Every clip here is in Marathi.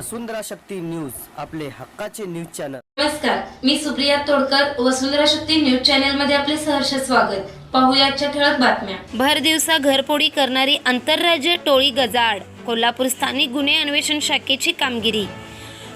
वसुंधरा शक्ती न्यूज आपले हक्काचे न्यूज चॅनल. नमस्कार मी सुप्रिया तोडकर वसुंधरा शक्ती न्यूज चॅनलमध्ये आपले सहर्ष स्वागत. पाहूया आजच्या ठळक बातम्या. भर दिवसा घरपोडी करणारी आंतरराज्य टोळी गजाआड कोल्हापूर स्थानिक गुन्हे अन्वेषण शाखेची कामगिरी.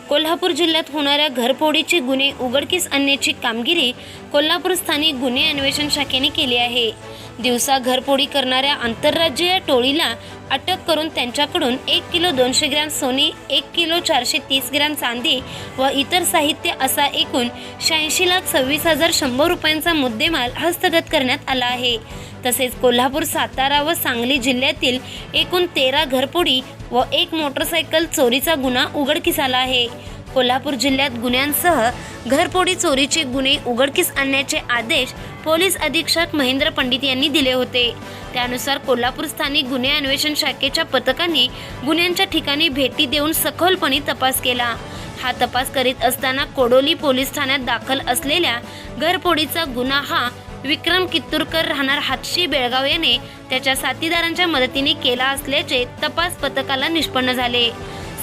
कोल्हापूर जिल्ह्यात होणाऱ्या घरफोडीचे गुन्हे उघडकीस आणण्याची कामगिरी कोल्हापूर स्थानिक गुन्हे अन्वेषण शाखेने केली आहे. दिवसा घरफोडी करणाऱ्या आंतरराज्यीय टोळीला अटक करून त्यांच्याकडून एक किलो दोनशे ग्रॅम सोने एक किलो चारशे तीस ग्रॅम चांदी व इतर साहित्य असा एकूण शहाऐंशी लाख सव्वीस हजार शंभर रुपयांचा मुद्देमाल हस्तगत करण्यात आला आहे. तसेच कोल्हापूर सातारा व सांगली जिल्ह्यातील एकूण तेरा घरपोडी व एक मोटरसायकल चोरीचा गुन्हा उघडकीस आला आहे. कोल्हापूर जिल्ह्यात गुन्ह्यांसह घरपोडी चोरीचे गुन्हे उघडकीस आणण्याचे आदेश पोलीस अधीक्षक महेंद्र पंडित यांनी दिले होते. त्यानुसार कोल्हापूर स्थानिक गुन्हे अन्वेषण शाखेच्या पथकाने गुन्ह्यांच्या ठिकाणी भेटी देऊन सखोलपणे तपास केला. हा तपास करीत असताना कोडोली पोलीस ठाण्यात दाखल असलेल्या घरपोडीचा गुन्हा हा विक्रम कित्तूरकर राहणार हातशी बेळगाव याने त्याच्या साथीदारांच्या मदतीने केला असल्याचे तपास पथकाला निष्पन्न झाले.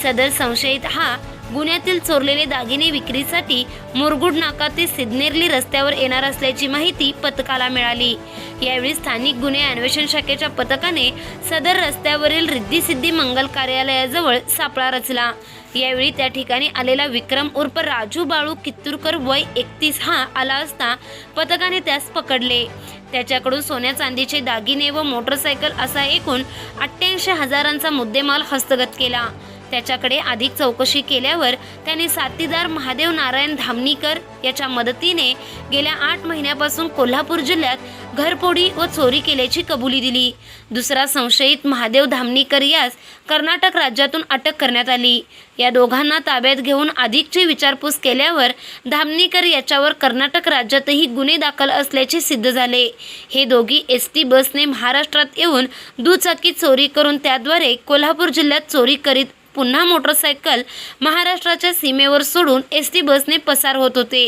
सदर संशयित हा गुन्ह्यातील चोरलेले दागिने विक्रीसाठी मुरगुड नाका ते सिद्नेरली रस्त्यावर येणार असल्याची माहिती पथकाला मिळाली. यावेळी स्थानिक गुन्हे अन्वेषण शाखेच्या पथकाने सदर रस्त्यावरील रिद्धी मंगल कार्यालयाजवळ सापळा रचला. यावेळी त्या ठिकाणी आलेला विक्रम उर्फ राजू बाळू कित्तूरकर वय एकतीस हा आला असता पथकाने त्यास पकडले. त्याच्याकडून सोन्या चांदीचे दागिने व मोटरसायकल असा एकूण अठ्ठ्याऐंशी हजारांचा मुद्देमाल हस्तगत केला. त्याच्याकडे अधिक चौकशी केल्यावर त्याने साथीदार महादेव नारायण धामणीकर याच्या मदतीने गेल्या आठ महिन्यापासून कोल्हापूर जिल्ह्यात घरपोडी व चोरी केल्याची कबुली दिली. दुसरा संशयित महादेव धामणीकर यास कर्नाटक राज्यातून अटक करण्यात आली. या दोघांना ताब्यात घेऊन अधिकची विचारपूस केल्यावर धामणीकर याच्यावर कर्नाटक राज्यातही गुन्हे दाखल असल्याचे सिद्ध झाले. हे दोघी एस टी बसने महाराष्ट्रात येऊन दुचाकी चोरी करून त्याद्वारे कोल्हापूर जिल्ह्यात चोरी करीत पुन्हा मोटरसायकल महाराष्ट्राच्या सीमेवर सोडून एस टी बसने पसार होत होते.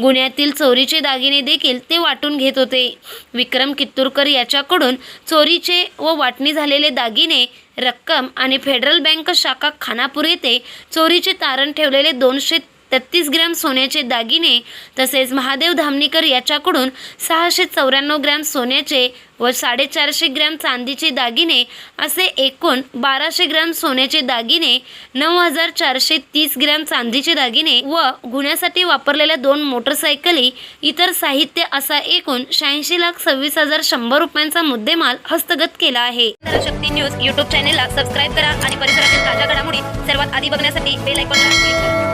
गुन्ह्यातील चोरीचे दागिने देखील ते वाटून घेत होते. विक्रम कित्तूरकर याच्याकडून चोरीचे व वाटणी झालेले दागिने रक्कम आणि फेडरल बँक शाखा खानापूर येथे चोरीचे तारण ठेवलेले दोनशे तेहतीस ग्रॅम सोन्याचे दागिने तसेच महादेव धामणीकर याच्याकडून सहाशे चौऱ्याण्णव ग्रॅम सोन्याचे व साडेचारशे ग्रॅम चांदीचे दागिने असे एकूण बाराशे ग्रॅम सोन्याचे दागिने नऊ हजार चारशे तीस ग्रॅम चांदीचे दागिने व गुन्ह्यासाठी वापरलेल्या दोन मोटरसायकली इतर साहित्य असा एकूण शहाऐंशी लाख सव्वीस हजार शंभर रुपयांचा मुद्देमाल हस्तगत केला आहे. शक्ती न्यूज युट्यूब चॅनेलला सबस्क्राईब करा आणि परिसरातील ताज्या घडामोडी सर्वात आधी बघण्यासाठी बेल आयकॉनला क्लिक करा.